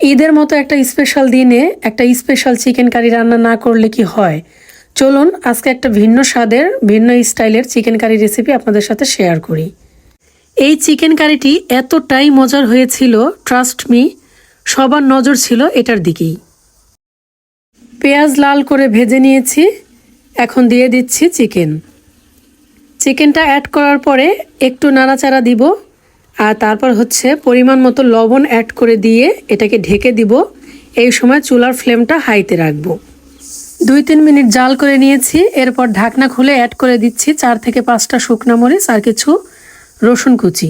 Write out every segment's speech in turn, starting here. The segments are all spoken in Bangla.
ঈদের মতো একটা স্পেশাল দিনে একটা স্পেশাল চিকেন কারি রান্না না করলে কি হয়? চলুন, আজকে একটা ভিন্ন স্বাদের, ভিন্ন স্টাইলের চিকেন কারি রেসিপি আপনাদের সাথে শেয়ার করি। এই চিকেন কারিটি এতটাই মজার হয়েছিল ট্রাস্ট মি সবার নজর ছিল এটার দিকেই। পেঁয়াজ লাল করে ভেজে নিয়েছি, এখন দিয়ে দিচ্ছি চিকেন। চিকেনটা অ্যাড করার পরে একটু নাড়াচাড়া দিব। আর তারপর হচ্ছে পরিমাণ মতো লবণ অ্যাড করে দিয়ে এটাকে ঢেকে দিব। এই সময় চুলার ফ্লেমটা হাইতে রাখব। দুই তিন মিনিট জাল করে নিয়েছি। এরপর ঢাকনা খুলে অ্যাড করে দিচ্ছি চার থেকে পাঁচটা শুকনো মরিচ আর কিছু রসুন কুচি।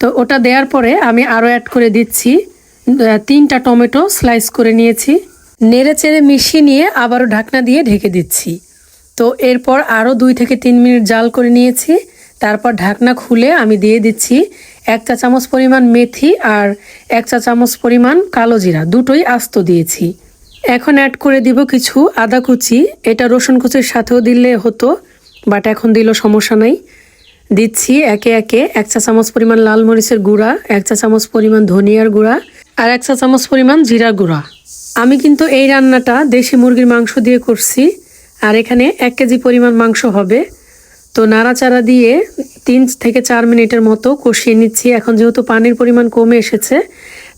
তো ওটা দেওয়ার পরে আমি আরও অ্যাড করে দিচ্ছি তিনটা টমেটো স্লাইস করে নিয়েছি। নেড়ে চেড়ে মিশিয়ে নিয়ে আবারও ঢাকনা দিয়ে ঢেকে দিচ্ছি। তো এরপর আরও দুই থেকে তিন মিনিট জাল করে নিয়েছি। তারপর ঢাকনা খুলে আমি দিয়ে দিচ্ছি এক চা চামচ পরিমাণ মেথি আর এক চা চামচ পরিমাণ কালো জিরা, দুটোই আস্ত দিয়েছি। এখন অ্যাড করে দিব কিছু আদা কুচি, এটা রসুন কুচির সাথেও দিলে হতো বাট এখন দিল সমস্যা নাই। দিচ্ছি একে একে এক চা চামচ পরিমাণ লাল মরিচের গুঁড়া, এক চা চামচ পরিমাণ ধনিয়ার গুঁড়া আর এক চা চামচ পরিমাণ জিরা গুঁড়া। আমি কিন্তু এই রান্নাটা দেশি মুরগির মাংস দিয়ে করছি, আর এখানে এক কেজি পরিমাণ মাংস হবে। তো নাড়াচাড়া দিয়ে তিন থেকে চার মিনিটের মতো কষিয়ে নিচ্ছি। এখন যেহেতু পানির পরিমাণ কমে এসেছে,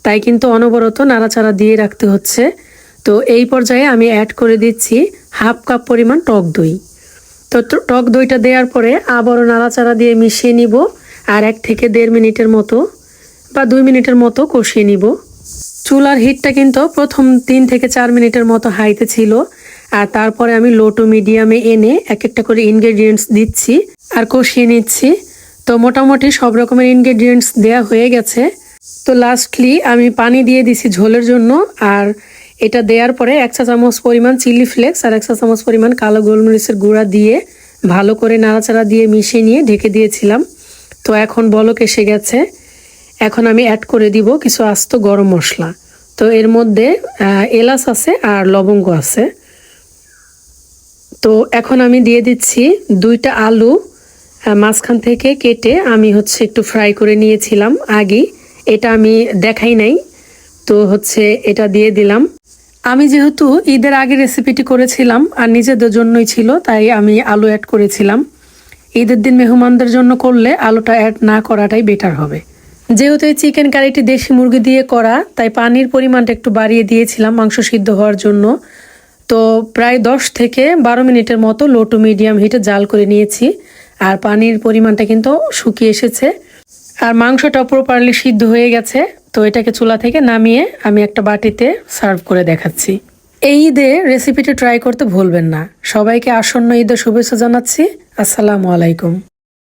তাই কিন্তু অনবরত নাড়াচাড়া দিয়ে রাখতে হচ্ছে। তো এই পর্যায়ে আমি অ্যাড করে দিচ্ছি হাফ কাপ পরিমাণ টক দই। তো টক দইটা দেওয়ার পরে আবারও নাড়াচাড়া দিয়ে মিশিয়ে নিব আর এক থেকে দেড় মিনিটের মতো বা দুই মিনিটের মতো কষিয়ে নিব। চুলার হিটটা কিন্তু প্রথম তিন থেকে চার মিনিটের মতো হাইতে ছিল। আর তারপরে আমি লো টু মিডিয়ামে এনে এক একটা করে ইনগ্রেডিয়েন্টস দিচ্ছি আর কষিয়ে নিচ্ছি। তো মোটামুটি সব রকমের ইনগ্রেডিয়েন্টস দেয়া হয়ে গেছে। তো লাস্টলি আমি পানি দিয়ে দিছি ঝোলের জন্য আর এটা দেওয়ার পরে এক চা চামচ পরিমাণ চিলি ফ্লেক্স আর এক চা চামচ পরিমাণ কালো গোলমরিচের গুঁড়া দিয়ে ভালো করে নাড়াচাড়া দিয়ে মিশিয়ে নিয়ে ঢেকে দিয়েছিলাম। তো এখন বলক এসে গেছে। এখন আমি অ্যাড করে দিব কিছু আস্ত গরম মশলা। তো এর মধ্যে এলাচ আছে আর লবঙ্গ আছে। তো এখন আমি দিয়ে দিচ্ছি দুইটা আলু মাঝখান থেকে কেটে আমি হচ্ছে একটু ফ্রাই করে নিয়েছিলাম আগে। এটা আমি দেখাই নাই, তো হচ্ছে এটা দিয়ে দিলাম। আমি যেহেতু ঈদের আগে রেসিপিটি করেছিলাম আর নিজেদের জন্যই ছিল, তাই আমি আলু অ্যাড করেছিলাম। ঈদের দিন মেহমানদের জন্য করলে আলুটা অ্যাড না করাটাই বেটার হবে। যেহেতু এই চিকেন কারিটি দেশি মুরগি দিয়ে করা, তাই পানির পরিমাণটা একটু বাড়িয়ে দিয়েছিলাম মাংস সিদ্ধ হওয়ার জন্য। তো প্রায় দশ থেকে বারো মিনিটের মতো লো টু মিডিয়াম হিটে জাল করে নিয়েছি। আর পানির পরিমাণটা কিন্তু শুকিয়ে এসেছে। আর মাংসটা প্রপারলি সিদ্ধ হয়ে গেছে। তো এটাকে চুলা থেকে নামিয়ে আমি একটা বাটিতে সার্ভ করে দেখাচ্ছি। এই ঈদে রেসিপিটি ট্রাই করতে ভুলবেন না। সবাইকে আসন্ন ঈদের শুভেচ্ছা জানাচ্ছি। আসসালামু আলাইকুম।